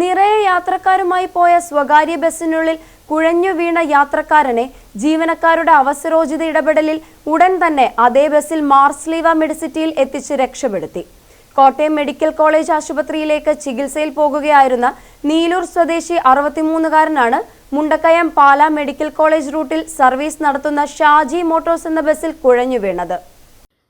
നിറയെ യാത്രക്കാരുമായി പോയ സ്വകാര്യ ബസ്സിനുള്ളിൽ കുഴഞ്ഞു വീണ യാത്രക്കാരനെ ജീവനക്കാരുടെ അവസരോചിത ഇടപെടലിൽ ഉടൻ തന്നെ അതേ ബസ്സിൽ മാർസ്ലീവ മെഡിസിറ്റിയിൽ എത്തിച്ച് രക്ഷപ്പെടുത്തി. കോട്ടയം മെഡിക്കൽ കോളേജ് ആശുപത്രിയിലേക്ക് ചികിത്സയിൽ പോകുകയായിരുന്ന നീലൂർ സ്വദേശി അറുപത്തിമൂന്നുകാരനാണ് മുണ്ടക്കയം പാല മെഡിക്കൽ കോളേജ് റൂട്ടിൽ സർവീസ് നടത്തുന്ന ഷാജി മോട്ടോഴ്സ് എന്ന ബസ്സിൽ കുഴഞ്ഞു വീണത്.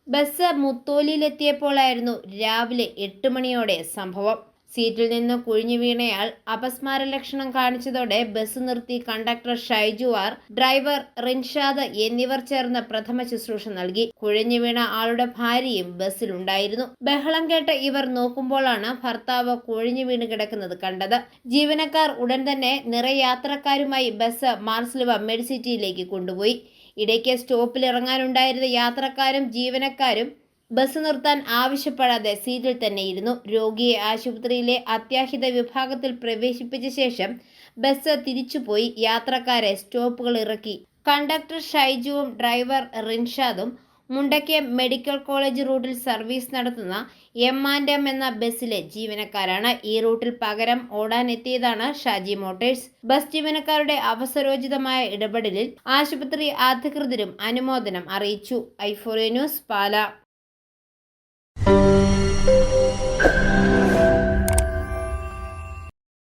ബസ് മുത്തോലിയിലെത്തിയപ്പോഴായിരുന്നു രാവിലെ എട്ട് മണിയോടെ സംഭവം. സീറ്റിൽ നിന്ന് കുഴിഞ്ഞു വീണയാൾ അപസ്മാര ലക്ഷണം കാണിച്ചതോടെ ബസ് നിർത്തി കണ്ടക്ടർ ഷൈജുവാർ ഡ്രൈവർ റിൻഷാദ് എന്നിവർ ചേർന്ന് പ്രഥമ ശുശ്രൂഷ നൽകി. കുഴിഞ്ഞു വീണ ആളുടെ ഭാര്യയും ബസ്സിലുണ്ടായിരുന്നു. ബഹളം കേട്ട ഇവർ നോക്കുമ്പോഴാണ് ഭർത്താവ് കുഴിഞ്ഞു വീണ് കിടക്കുന്നത് കണ്ടത്. ജീവനക്കാർ ഉടൻ തന്നെ നിറയാത്രക്കാരുമായി ബസ് മാർസ്ലുവ മെഡിസിറ്റിയിലേക്ക് കൊണ്ടുപോയി. ഇടയ്ക്ക് സ്റ്റോപ്പിൽ ഇറങ്ങാനുണ്ടായിരുന്ന യാത്രക്കാരും ജീവനക്കാരും ബസ് നിർത്താൻ ആവശ്യപ്പെടാതെ സീറ്റിൽ തന്നെ ഇരുന്നു രോഗിയെ ആശുപത്രിയിലെ അത്യാഹിത വിഭാഗത്തിൽ പ്രവേശിപ്പിച്ച ശേഷം ബസ് തിരിച്ചുപോയി യാത്രക്കാരെ സ്റ്റോപ്പുകൾ ഇറക്കി. കണ്ടക്ടർ ഷൈജുവും ഡ്രൈവർ റിൻഷാദും മുണ്ടയ്ക്ക് മെഡിക്കൽ കോളേജ് റൂട്ടിൽ സർവീസ് നടത്തുന്ന എം ആൻഡ് എം എന്ന ബസ്സിലെ ജീവനക്കാരാണ്. ഈ റൂട്ടിൽ പകരം ഓടാൻ എത്തിയതാണ് ഷാജി മോട്ടേഴ്സ്. ബസ് ജീവനക്കാരുടെ അവസരോചിതമായ ഇടപെടലിൽ ആശുപത്രി അധികൃതരും അനുമോദനം അറിയിച്ചു. ഐഫോറിയ ന്യൂസ് പാല.